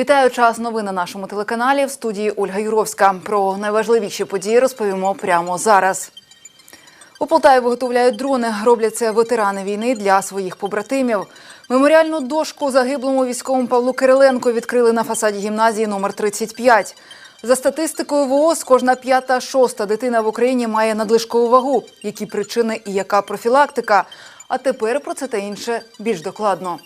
Вітаю час новин на нашому телеканалі в студії Ольга Юровська. Про найважливіші події розповімо прямо зараз. У Полтаві виготовляють дрони. Роблять це ветерани війни для своїх побратимів. Меморіальну дошку загиблому військовому Павлу Кириленко відкрили на фасаді гімназії номер 35. За статистикою ВООЗ, кожна п'ята шоста дитина в Україні має надлишкову вагу. Які причини і яка профілактика? А тепер про це та інше більш докладно.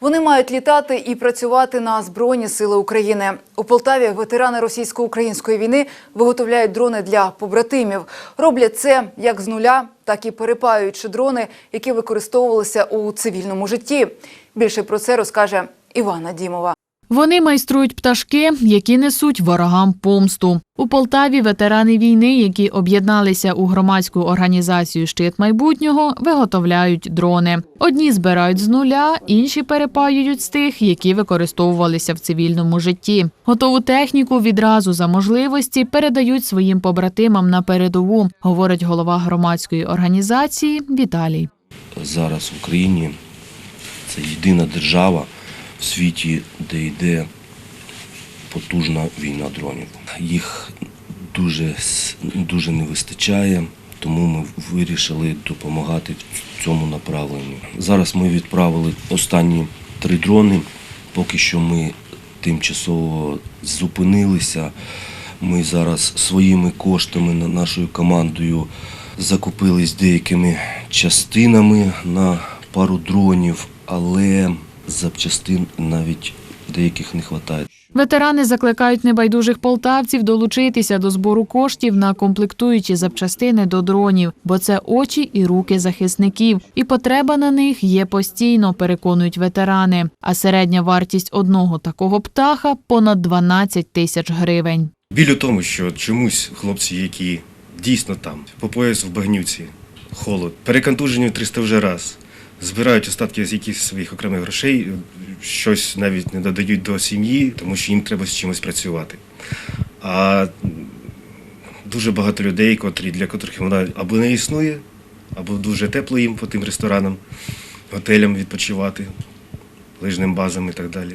Вони мають літати і працювати на Збройні Сили України. У Полтаві ветерани російсько-української війни виготовляють дрони для побратимів. Роблять це як з нуля, так і перепаюючи дрони, які використовувалися у цивільному житті. Більше про це розкаже Івана Дімова. Вони майструють пташки, які несуть ворогам помсту. У Полтаві ветерани війни, які об'єдналися у громадську організацію Щит майбутнього, виготовляють дрони. Одні збирають з нуля, інші перепаюють з тих, які використовувалися в цивільному житті. Готову техніку відразу за можливості передають своїм побратимам на передову, говорить голова громадської організації Віталій. зараз в Україні це єдина держава в світі, де йде потужна війна дронів. Їх дуже, дуже не вистачає, тому ми вирішили допомагати в цьому направленні. Зараз ми відправили останні три дрони. Поки що ми тимчасово зупинилися. Ми зараз своїми коштами на- нашою командою закупились деякими частинами на пару дронів, але запчастин навіть деяких не вистачає. Ветерани закликають небайдужих полтавців долучитися до збору коштів на комплектуючі запчастини до дронів, бо це очі і руки захисників, і потреба на них є постійно, переконують ветерани. А середня вартість одного такого птаха понад 12 тисяч гривень. Біль у тому, що чомусь хлопці, які дійсно там, по пояс в багнюці, холод, переконтужені 300 вже раз, збирають остатки з якихось своїх окремих грошей, щось навіть не додають до сім'ї, тому що їм треба з чимось працювати. А дуже багато людей, котрі, для котрих вона або не існує, або дуже тепло їм по тим ресторанам, готелям відпочивати, лижним базам і так далі.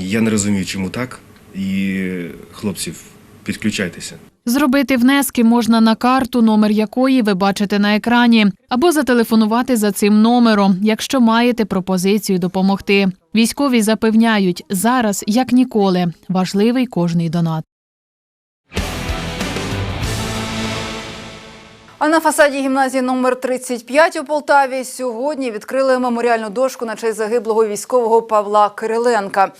Я не розумію, чому так. І хлопців, підключайтеся. Зробити внески можна на карту, номер якої ви бачите на екрані, або зателефонувати за цим номером, якщо маєте пропозицію допомогти. Військові запевняють, зараз як ніколи важливий кожний донат. А на фасаді гімназії номер 35 у Полтаві сьогодні відкрили меморіальну дошку на честь загиблого військового Павла Кириленка.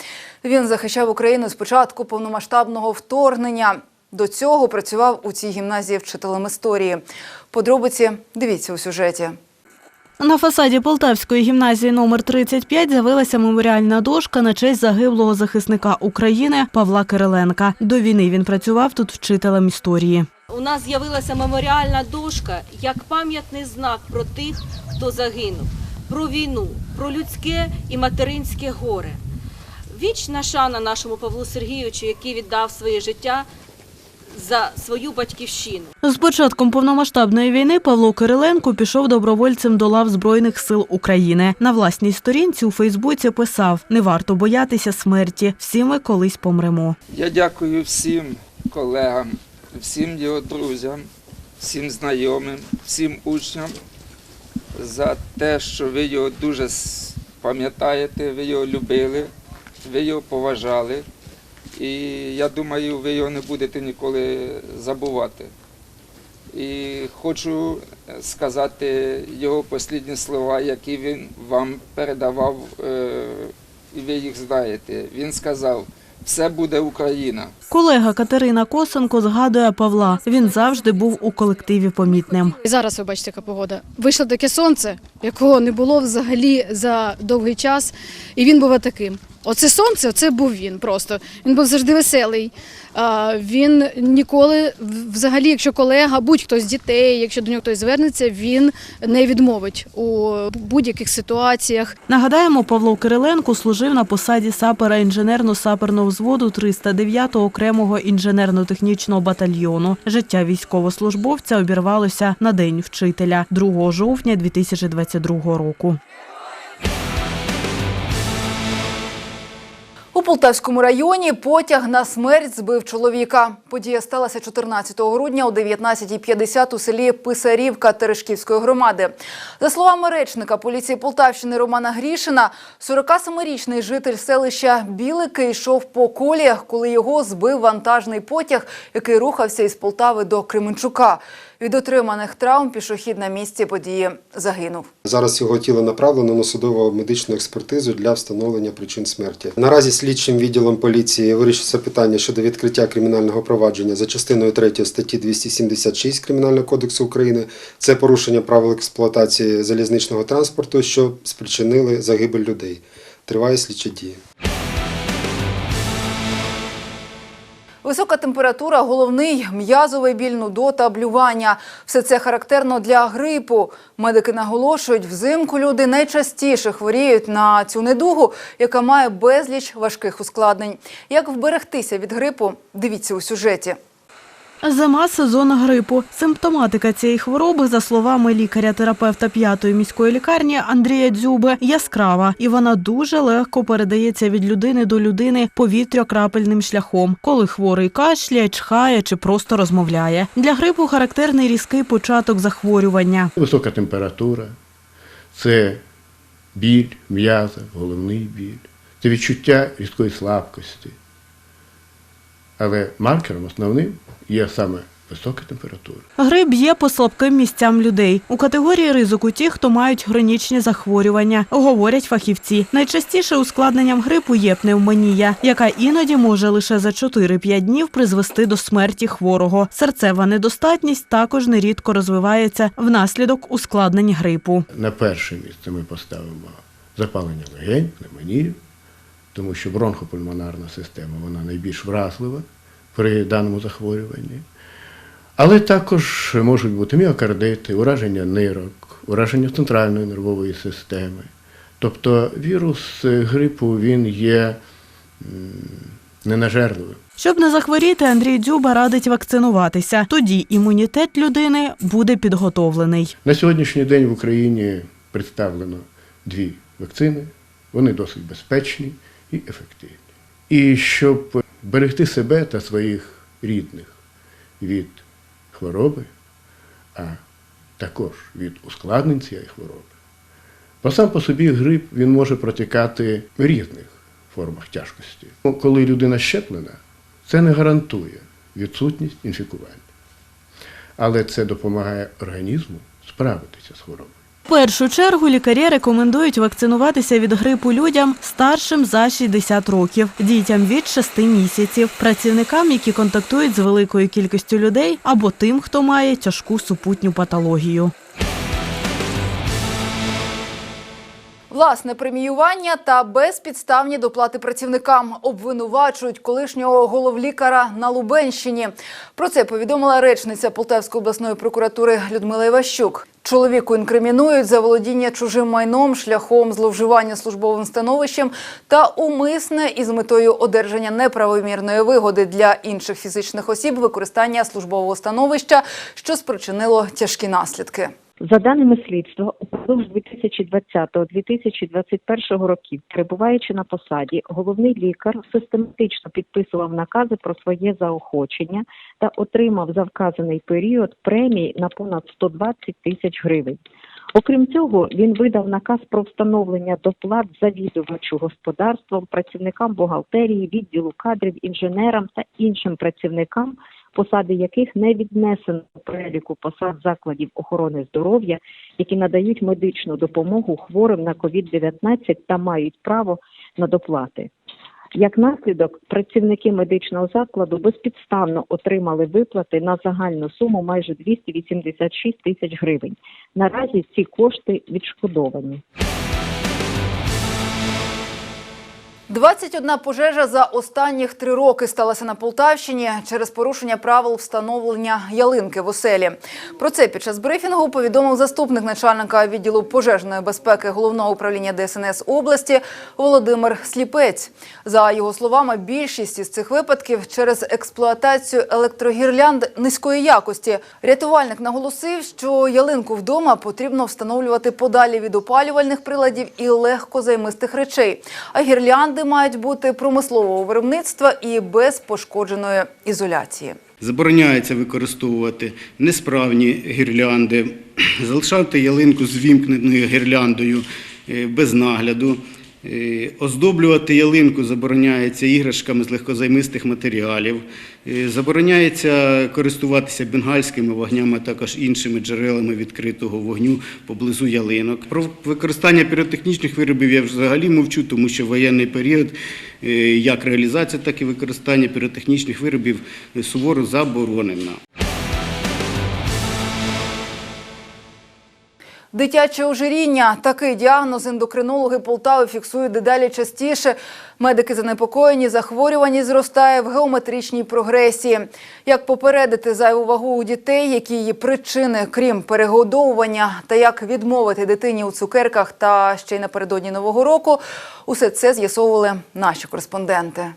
Він захищав Україну з початку повномасштабного вторгнення. До цього працював у цій гімназії вчителем історії. Подробиці дивіться у сюжеті. На фасаді Полтавської гімназії номер 35 з'явилася меморіальна дошка на честь загиблого захисника України Павла Кириленка. До війни він працював тут вчителем історії. У нас з'явилася меморіальна дошка як пам'ятний знак про тих, хто загинув, про війну, про людське і материнське горе. Вічна шана нашому Павлу Сергійовичу, який віддав своє життя за свою батьківщину. З початком повномасштабної війни Павло Кириленко пішов добровольцем до лав Збройних сил України. На власній сторінці у Фейсбуці писав: не варто боятися смерті. Всі ми колись помремо. Я дякую всім колегам, всім його друзям, всім знайомим, всім учням за те, що ви його дуже пам'ятаєте, ви його любили, ви його поважали. І я думаю, ви його не будете ніколи забувати. І хочу сказати його останні слова, які він вам передавав, е, і ви їх знаєте. Він сказав: все буде Україна. Колега Катерина Косенко згадує Павла. Він завжди був у колективі помітним. І зараз ви бачите, яка погода. Вийшло таке сонце, якого не було взагалі за довгий час, і він був таким. Оце сонце, це був він просто. Він був завжди веселий. Він ніколи, взагалі, якщо колега, будь-хто з дітей, якщо до нього хтось звернеться, він не відмовить у будь-яких ситуаціях. Нагадаємо, Павло Кириленко служив на посаді сапера інженерно-саперного взводу 309-го окремого інженерно-технічного батальйону. Життя військовослужбовця обірвалося на день вчителя 2 жовтня 2022 року. У Полтавському районі потяг на смерть збив чоловіка. Подія сталася 14 грудня о 19.50 у селі Писарівка Терешківської громади. За словами речника поліції Полтавщини Романа Грішина, 47-річний житель селища Білики йшов по коліях, коли його збив вантажний потяг, який рухався із Полтави до Кременчука. Від отриманих травм пішохід на місці події загинув. Зараз його тіло направлено на судово медичну експертизу для встановлення причин смерті. Наразі слідчим відділом поліції вирішиться питання щодо відкриття кримінального провадження за частиною 3 статті 276 Кримінального кодексу України. Це порушення правил експлуатації залізничного транспорту, що спричинили загибель людей. Триває слідчі дії. Висока температура, головний м'язовий біль, нудота, блювання. Все це характерно для грипу. Медики наголошують, взимку люди найчастіше хворіють на цю недугу, яка має безліч важких ускладнень. Як вберегтися від грипу, дивіться у сюжеті. Зима – сезон грипу. Симптоматика цієї хвороби, за словами лікаря-терапевта п'ятої міської лікарні Андрія Дзюби, яскрава, і вона дуже легко передається від людини до людини повітря-крапельним шляхом, коли хворий кашляє, чхає чи просто розмовляє. Для грипу характерний різкий початок захворювання. Висока температура, це біль, м'яза, головний біль, це відчуття різкої слабкості. Але маркером основним є саме висока температура. Грип є по слабким місцям людей. У категорії ризику ті, хто мають хронічні захворювання, говорять фахівці. Найчастіше ускладненням грипу є пневмонія, яка іноді може лише за 4-5 днів призвести до смерті хворого. Серцева недостатність також нерідко розвивається внаслідок ускладнень грипу. На перше місце ми поставимо запалення легень, пневмонію, тому що бронхопульмонарна система вона найбільш вразлива при даному захворюванні. Але також можуть бути міокардити, ураження нирок, ураження центральної нервової системи. Тобто вірус грипу він є ненажерливим. Щоб не захворіти, Андрій Дзюба радить вакцинуватися. Тоді імунітет людини буде підготовлений. На сьогоднішній день в Україні представлено дві вакцини. Вони досить безпечні і ефективні. І щоб берегти себе та своїх рідних від хвороби, а також від ускладнень цієї хвороби, бо сам по собі грип він може протікати в різних формах тяжкості. Ну, Коли людина щеплена, це не гарантує відсутність інфікування. Але це допомагає організму справитися з хворобою. В першу чергу лікарі рекомендують вакцинуватися від грипу людям старшим за 60 років, дітям від 6 місяців, працівникам, які контактують з великою кількістю людей, або тим, хто має тяжку супутню патологію. Власне преміювання та безпідставні доплати працівникам обвинувачують колишнього головлікара на Лубенщині. Про це повідомила речниця Полтавської обласної прокуратури Людмила Іващук. Чоловіку інкримінують за володіння чужим майном шляхом зловживання службовим становищем та умисне із метою одержання неправомірної вигоди для інших фізичних осіб використання службового становища, що спричинило тяжкі наслідки. За даними слідства, упродовж 2020-2021 років, перебуваючи на посаді, головний лікар систематично підписував накази про своє заохочення та отримав за вказаний період премії на понад 120 тисяч гривень. Окрім цього, він видав наказ про встановлення доплат завідувачу господарством, працівникам бухгалтерії, відділу кадрів, інженерам та іншим працівникам, посади яких не віднесено переліку посад закладів охорони здоров'я, які надають медичну допомогу хворим на COVID-19 та мають право на доплати. Як наслідок, працівники медичного закладу безпідставно отримали виплати на загальну суму майже 286 тисяч гривень. Наразі ці кошти відшкодовані. 21 пожежа за останніх три роки сталася на Полтавщині через порушення правил встановлення ялинки в оселі. Про це під час брифінгу повідомив заступник начальника відділу пожежної безпеки головного управління ДСНС області Володимир Сліпець. За його словами, більшість із цих випадків через експлуатацію електрогірлянд низької якості. Рятувальник наголосив, що ялинку вдома потрібно встановлювати подалі від опалювальних приладів і легкозаймистих речей. А гірлянди Прилади мають бути промислового виробництва і без пошкодженої ізоляції. Забороняється використовувати несправні гірлянди, залишати ялинку з вімкненою гірляндою е, без нагляду. Е, Оздоблювати ялинку забороняється іграшками з легкозаймистих матеріалів. Е, Забороняється користуватися бенгальськими вогнями, а також іншими джерелами відкритого вогню поблизу ялинок. Про використання піротехнічних виробів я взагалі мовчу, тому що воєнний період е, як реалізація, так і використання піротехнічних виробів суворо заборонена. Дитяче ожиріння – такий діагноз ендокринологи Полтави фіксують дедалі частіше. Медики занепокоєні, захворюваність зростає в геометричній прогресії. Як попередити зайву вагу у дітей, які її причини, крім перегодовування, та як відмовити дитині у цукерках та ще й напередодні Нового року – усе це з'ясовували наші кореспонденти.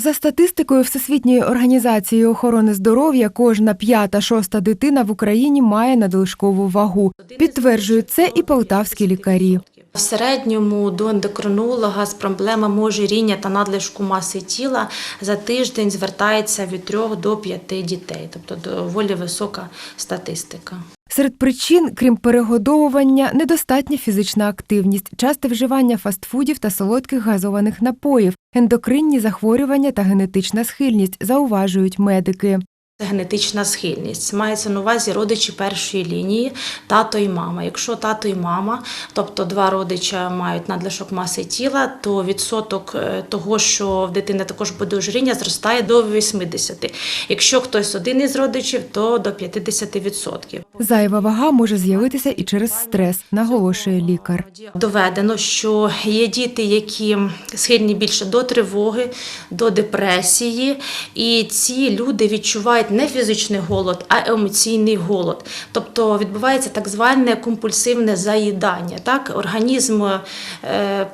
За статистикою Всесвітньої організації охорони здоров'я, кожна п'ята-шоста дитина в Україні має надлишкову вагу. Підтверджують це і полтавські лікарі. В середньому до ендокринолога з проблемами ожиріння та надлишку маси тіла за тиждень звертається від 3 до 5 дітей, тобто доволі висока статистика. Серед причин, крім перегодовування, недостатня фізична активність, часте вживання фастфудів та солодких газованих напоїв, ендокринні захворювання та генетична схильність, зауважують медики. Це генетична схильність. Мається на увазі родичі першої лінії, тато і мама. Якщо тато і мама, тобто два родича мають надлишок маси тіла, то відсоток е, того, що в дитини також буде ожиріння, зростає до 80. Якщо хтось один із родичів, то до 50%. Зайва вага може з'явитися і через стрес, наголошує лікар. Доведено, що є діти, які схильні більше до тривоги, до депресії, і ці люди відчувають не фізичний голод, а емоційний голод. Тобто відбувається так зване компульсивне заїдання. Так? Організм е,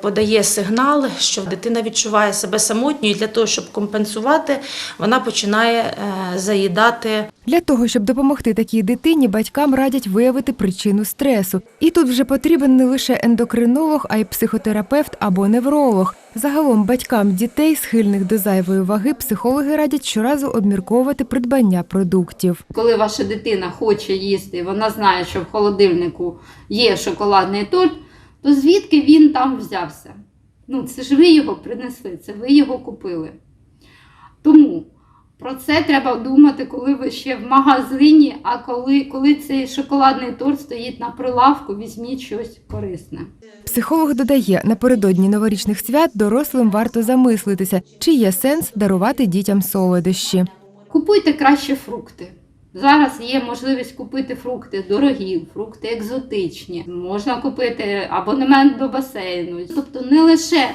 подає сигнал, що дитина відчуває себе самотньою, і для того, щоб компенсувати, вона починає е, заїдати Для того, щоб допомогти такій дитині, батькам радять виявити причину стресу. І тут вже потрібен не лише ендокринолог, а й психотерапевт або невролог. Загалом батькам дітей, схильних до зайвої ваги, психологи радять щоразу обмірковувати придбання продуктів. Коли ваша дитина хоче їсти, вона знає, що в холодильнику є шоколадний торт, то звідки він там взявся? Ну, це ж ви його принесли, це ви його купили. Тому про це треба думати, коли ви ще в магазині, а коли, коли цей шоколадний торт стоїть на прилавку, візьміть щось корисне. Психолог додає, напередодні новорічних свят дорослим варто замислитися, чи є сенс дарувати дітям солодощі. Купуйте краще фрукти. Зараз є можливість купити фрукти дорогі, фрукти екзотичні. Можна купити абонемент до басейну. Тобто не лише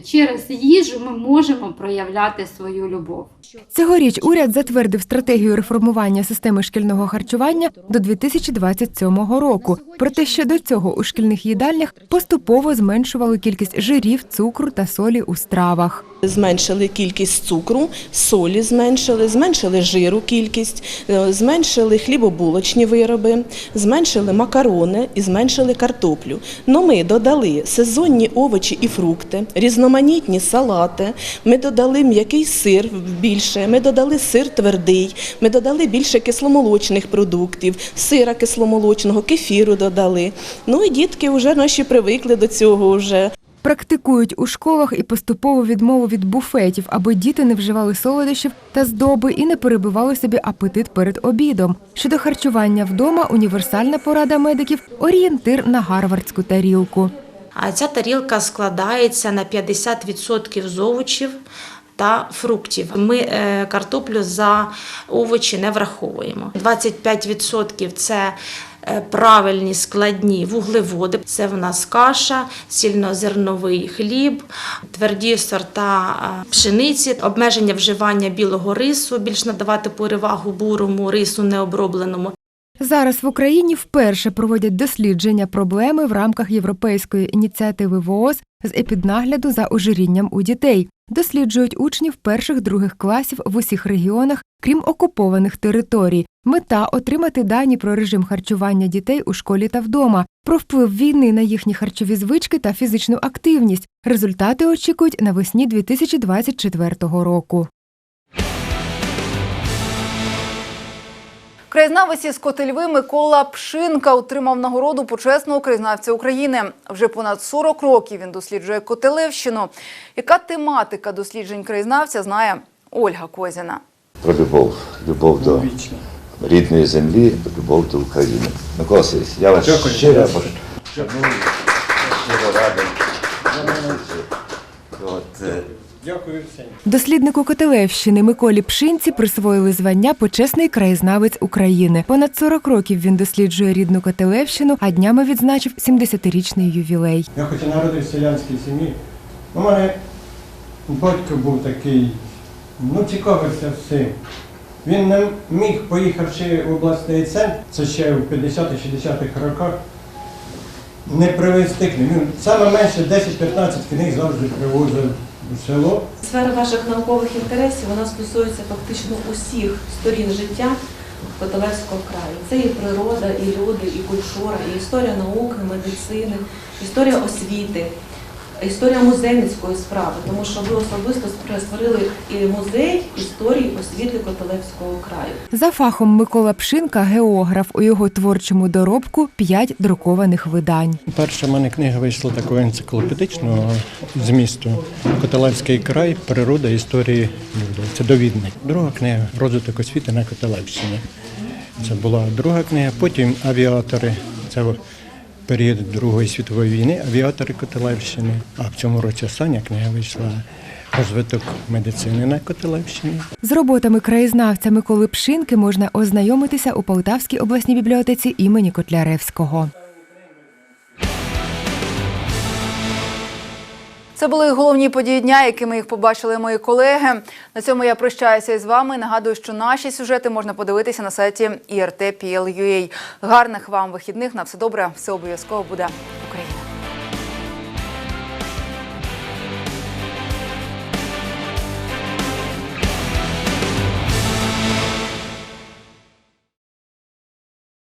через їжу ми можемо проявляти свою любов. Цьогоріч уряд затвердив стратегію реформування системи шкільного харчування до 2027 року. Проте ще до цього у шкільних їдальнях поступово зменшували кількість жирів, цукру та солі у стравах. Зменшили кількість цукру, солі зменшили, зменшили жиру кількість, е, зменшили хлібобулочні вироби, зменшили макарони і зменшили картоплю. Но ми додали сезонні овочі і фрукти, різноманітні салати. Ми додали м'який сир більше, ми додали сир твердий, ми додали більше кисломолочних продуктів, сира кисломолочного, кефіру додали. Ну і дітки вже наші привикли до цього вже. Практикують у школах і поступову відмову від буфетів, аби діти не вживали солодощів та здоби і не перебивали собі апетит перед обідом. Щодо харчування вдома, універсальна порада медиків орієнтир на гарвардську тарілку. А ця тарілка складається на 50% з овочів та фруктів. Ми е, картоплю за овочі не враховуємо. 25% це правильні складні вуглеводи. Це в нас каша, цільнозерновий хліб, тверді сорта е, пшениці, обмеження вживання білого рису, більш надавати перевагу бурому рису необробленому. Зараз в Україні вперше проводять дослідження проблеми в рамках європейської ініціативи ВООЗ з епіднагляду за ожирінням у дітей. Досліджують учнів перших-других класів в усіх регіонах, крім окупованих територій. Мета отримати дані про режим харчування дітей у школі та вдома, про вплив війни на їхні харчові звички та фізичну активність. Результати очікують навесні 2024 року. Краєзнавець із Котельви Микола Пшинка отримав нагороду почесного краєзнавця України. Вже понад 40 років він досліджує Котелевщину. Яка тематика досліджень краєзнавця знає Ольга Козіна. Про любов. Любов до рідної землі, любов до України. Микола Сергійович, я вас шаную, щиро радий. От, е, Досліднику Котелевщини Миколі Пшинці присвоїли звання Почесний краєзнавець України. Понад 40 років він досліджує рідну Котелевщину, а днями відзначив 70-річний ювілей. Я хоч і народився в селянській сім'ї, у мене батько був такий, ну цікавився всім. Він не міг, поїхавши в обласний центр, це ще в 50-60-х роках, не привезти книг. Він саме менше 10-15 книг завжди привозив село. Сфера ваших наукових інтересів вона стосується фактично усіх сторін життя Котелевського краю. Це і природа, і люди, і культура, і історія науки, медицини, історія освіти, історія музейницької справи, тому що ви особисто створили і музей історії освіти Котелевського краю. За фахом Микола Пшинка географ. У його творчому доробку п'ять друкованих видань. Перша в мене книга вийшла такого енциклопедичного змісту Котелевський край, природа, історії людей. Це довідник. Друга книга розвиток освіти на Котелевщині. Це була друга книга. Потім авіатори. Це в період Другої світової війни, авіатори Котелевщини. А в цьому році остання книга вийшла розвиток медицини на Котелевщині. З роботами краєзнавця Миколи Пшинки можна ознайомитися у Полтавській обласній бібліотеці імені Котляревського. Це були головні події дня, якими їх побачили мої колеги. На цьому я прощаюся із вами. Нагадую, що наші сюжети можна подивитися на сайті IRT.PL.UA. Гарних вам вихідних. На все добре. Все обов'язково буде